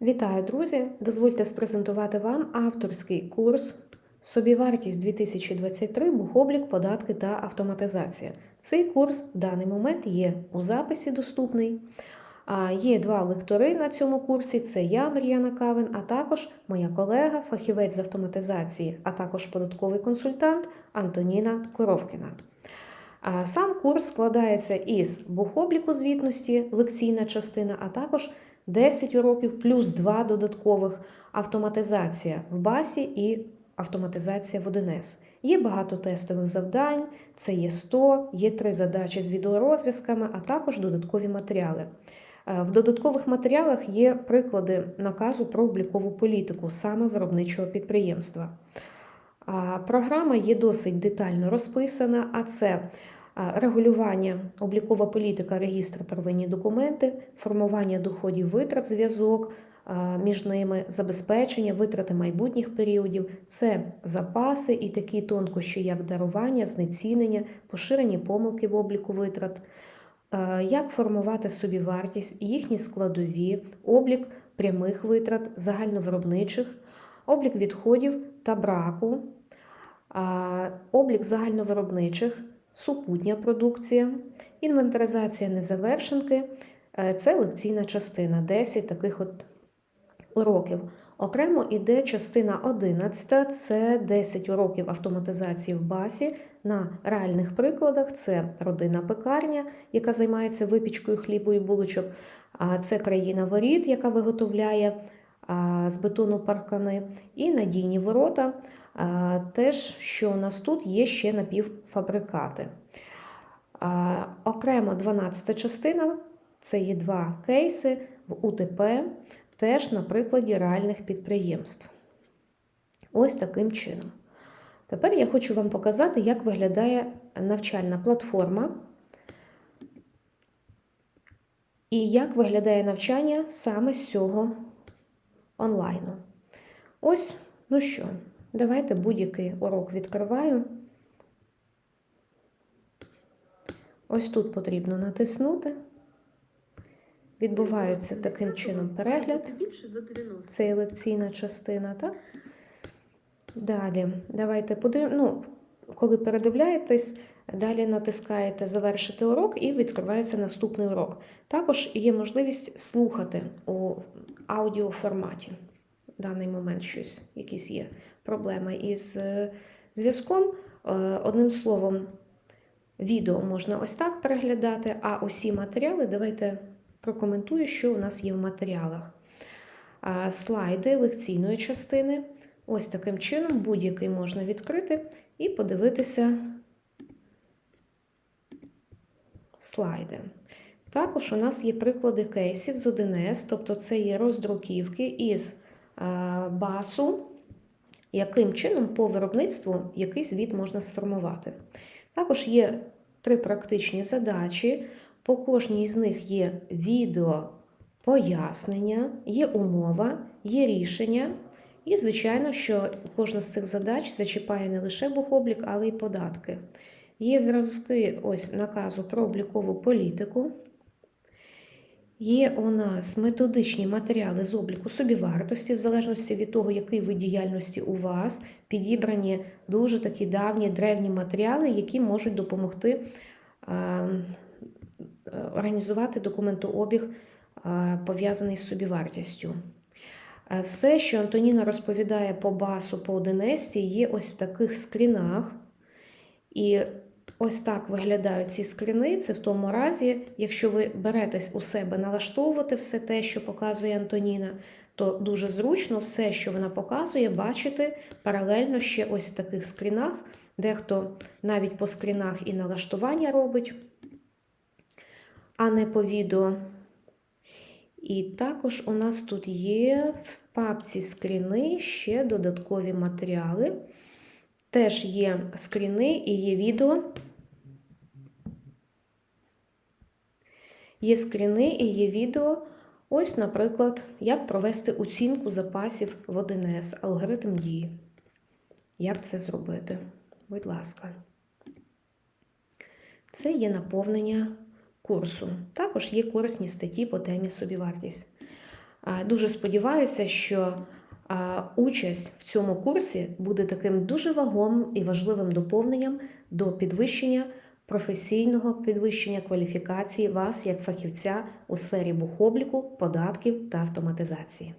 Вітаю, друзі! Дозвольте спрезентувати вам авторський курс Собівартість 2023, бухоблік, податки та автоматизація. Цей курс в даний момент є у записі доступний. Є два лектори на цьому курсі: це я, Мар'яна Кавин, а також моя колега, фахівець з автоматизації, а також податковий консультант Антоніна Коровкіна. Сам курс складається із бухобліку звітності, лекційна частина, а також 10 уроків плюс 2 додаткових автоматизація в басі і автоматизація в 1С. Є багато тестових завдань, це є 100, є три задачі з відеорозв'язками, а також додаткові матеріали. Е, В додаткових матеріалах є приклади наказу про облікову політику саме виробничого підприємства. Програма є досить детально розписана, а це регулювання, облікова політика, регістр первинні документи, формування доходів витрат, зв'язок між ними, забезпечення, витрати майбутніх періодів, це запаси і такі тонкощі, як дарування, знецінення, поширені помилки в обліку витрат, як формувати собівартість, їхні складові, облік прямих витрат, загальновиробничих, облік відходів та браку, облік загальновиробничих, супутня продукція, інвентаризація незавершенки е, це лекційна частина, 10 таких от уроків. Окремо іде частина 11, це 10 уроків автоматизації в басі на реальних прикладах. Це родинна пекарня, яка займається випічкою хлібу і булочок. А це країна воріт, яка виготовляє з бетону паркани, і надійні ворота. Теж, що у нас тут є ще напівфабрикати. Окремо 12 частина це є два кейси в УТП, теж на прикладі реальних підприємств. Ось таким чином. Тепер я хочу вам показати, як виглядає навчальна платформа і як виглядає навчання саме з цього онлайну. Ось, ну що, давайте будь-який урок відкриваю. Ось тут потрібно натиснути. Відбувається таким чином перегляд. Більше за 90. Це є лекційна частина, так? Далі, давайте подивимося. Ну, коли передивляєтесь, далі натискаєте Завершити урок і відкривається наступний урок. Також є можливість слухати у аудіоформаті. В даний момент щось, якісь є проблеми із е, зв'язком. Е, Одним словом, відео можна ось так переглядати, а усі матеріали давайте прокоментую, що у нас є в матеріалах. Слайди лекційної частини. Ось таким чином будь-який можна відкрити і подивитися слайди. Також у нас є приклади кейсів з 1С, тобто це є роздруківки із а, басу, яким чином по виробництву який звіт можна сформувати. Також є три практичні задачі. По кожній з них є відео пояснення, є умова, є рішення. І, звичайно, що кожна з цих задач зачіпає не лише бухоблік, але й податки. Є зразки ось наказу про облікову політику. Є у нас методичні матеріали з обліку собівартості, в залежності від того, який вид діяльності у вас, підібрані дуже такі давні древні матеріали, які можуть допомогти е, організувати документообіг, е, пов'язаний з собівартістю. Е, Все, що Антоніна розповідає по басу, по Одинесці, є ось в таких скрінах. І ось так виглядають ці скріни. Це в тому разі, якщо ви беретесь у себе налаштовувати все те, що показує Антоніна, то дуже зручно все, що вона показує, бачити паралельно ще ось в таких скрінах. Дехто навіть по скрінах і налаштування робить, а не по відео. І також у нас тут є в папці скріни ще додаткові матеріали. Теж є скріни і є відео. Є скріни і є відео. Ось, наприклад, як провести оцінку запасів в 1С, алгоритм дії. Як це зробити? Будь ласка. Це є наповнення курсу. Також є корисні статті по темі собівартість. Дуже сподіваюся, що участь в цьому курсі буде таким дуже вагомим і важливим доповненням до підвищення професійного підвищення кваліфікації вас як фахівця у сфері бухобліку, податків та автоматизації.